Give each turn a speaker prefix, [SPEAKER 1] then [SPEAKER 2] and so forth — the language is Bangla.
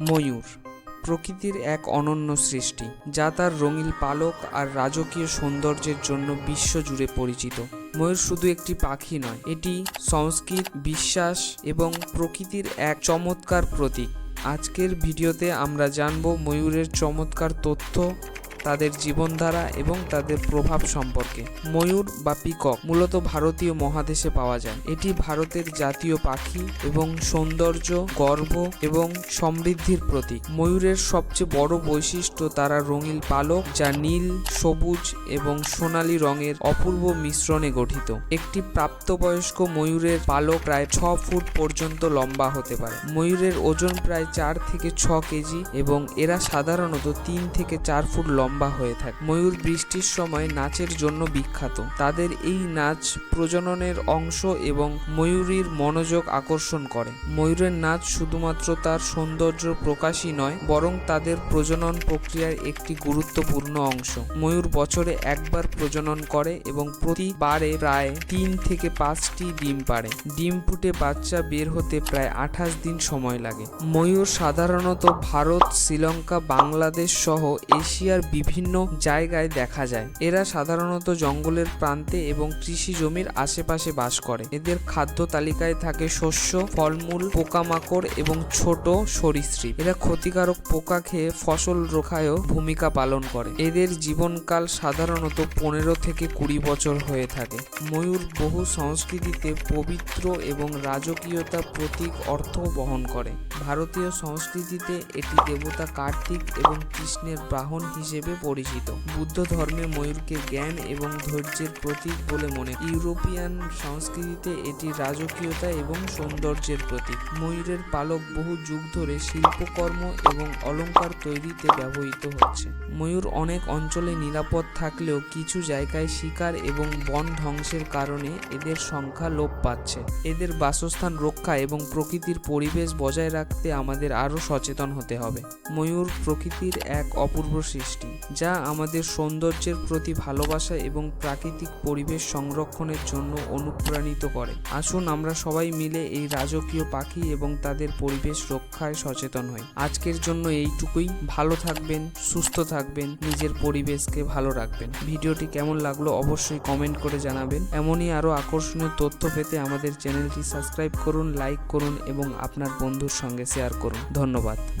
[SPEAKER 1] ময়ূর, প্রকৃতির এক অনন্য সৃষ্টি, যা তার রঙিল পালক আর রাজকীয় সৌন্দর্যের জন্য বিশ্বজুড়ে পরিচিত। ময়ূর শুধু একটি পাখি নয়, এটি সংস্কৃত, বিশ্বাস এবং প্রকৃতির এক চমৎকার প্রতীক। আজকের ভিডিওতে আমরা জানব ময়ূরের চমৎকার তথ্য তাদের জীবনধারা এবং তাদের প্রভাব সম্পর্কে। ময়ূর বা পিকক মূলত ভারতীয় মহাদেশে পাওয়া যায়। এটি ভারতের জাতীয় পাখি এবং সৌন্দর্য, গর্ব এবং সমৃদ্ধির প্রতীক। ময়ূরের সবচেয়ে বড় বৈশিষ্ট্য তারা রঙিন পালক যা নীল, সবুজ এবং সোনালী রঙের অপূর্ব মিশ্রণে গঠিত। একটি প্রাপ্তবয়স্ক ময়ূরের পালক প্রায় ছ ফুট পর্যন্ত লম্বা হতে পারে। ময়ূরের ওজন প্রায় চার থেকে ছ কেজি এবং এরা সাধারণত তিন থেকে চার ফুট লম্বা। হয়ে থাকে। ময়ূর বৃষ্টির সময় নাচের জন্য বিখ্যাত। তাদের এই নাচ প্রজননের অংশ এবং ময়ূরীর মনোযোগ আকর্ষণ করে। ময়ূরের নাচ শুধুমাত্র তার সৌন্দর্য প্রকাশই নয়, বরং তাদের প্রজনন প্রক্রিয়ার একটি গুরুত্বপূর্ণ অংশ। ময়ূর বছরে একবার প্রজনন করে এবং প্রতিবারে প্রায় তিন থেকে পাঁচটি ডিম পাড়ে। ডিম ফুটে বাচ্চা বের হতে প্রায় আঠাশ দিন সময় লাগে। ময়ূর সাধারণত ভারত, শ্রীলঙ্কা, বাংলাদেশ সহ এশিয়ার বিভিন্ন জায়গায় দেখা যায়। এরা সাধারণত জঙ্গলের প্রান্তে এবং কৃষি জমির আশেপাশে বাস করে। এদের খাদ্য তালিকায় থাকে শস্য, ফলমূল, পোকামাকড় এবং ছোট সরীসৃপ। এরা ক্ষতিকারক পোকা খেয়ে ফসল রক্ষায়ও ভূমিকা পালন করে। এদের জীবনকাল সাধারণত পনেরো থেকে কুড়ি বছর হয়ে থাকে। ময়ূর বহু সংস্কৃতিতে পবিত্র এবং রাজকীয়তা প্রতীক অর্থ বহন করে। ভারতীয় সংস্কৃতিতে এটি দেবতা কার্তিক এবং কৃষ্ণের বাহন হিসেবে পরিচিত। বুদ্ধ ধর্মে ময়ূরকে জ্ঞান এবং ধৈর্যের প্রতীক বলে মনে ইউরোপিয়ান সংস্কৃতিতে এটি রাজকীয়তা এবং সৌন্দর্যের প্রতীক। ময়ূরের পালক বহু যুগ ধরে শিল্পকর্ম এবং অলংকার তৈরিতে ব্যবহৃত হচ্ছে। ময়ূর অনেক অঞ্চলে নিরাপদ থাকলেও কিছু জায়গায় শিকার এবং বন ধ্বংসের কারণে এদের সংখ্যা লোপ পাচ্ছে। এদের বাসস্থান রক্ষা এবং প্রকৃতির পরিবেশ বজায় রাখতে আমাদের আরও সচেতন হতে হবে। ময়ূর প্রকৃতির এক অপূর্ব সৃষ্টি। যা আমাদের সৌন্দর্যের প্রতি ভালোবাসা এবং প্রাকৃতিক পরিবেশ সংরক্ষণের জন্য অনুপ্রাণিত করে। আসুন আমরা সবাই মিলে এই রাজকীয় পাখি এবং তাদের পরিবেশ রক্ষায় সচেতন হই। আজকের জন্য এইটুকুই। ভালো থাকবেন, সুস্থ থাকবেন, নিজের পরিবেশকে ভালো রাখবেন। ভিডিওটি কেমন লাগল অবশ্যই কমেন্ট করে জানাবেন। এমনই আরও আকর্ষণীয় তথ্য পেতে আমাদের চ্যানেলটি সাবস্ক্রাইব করুন, লাইক করুন এবং আপনার বন্ধুর সঙ্গে শেয়ার করুন। ধন্যবাদ।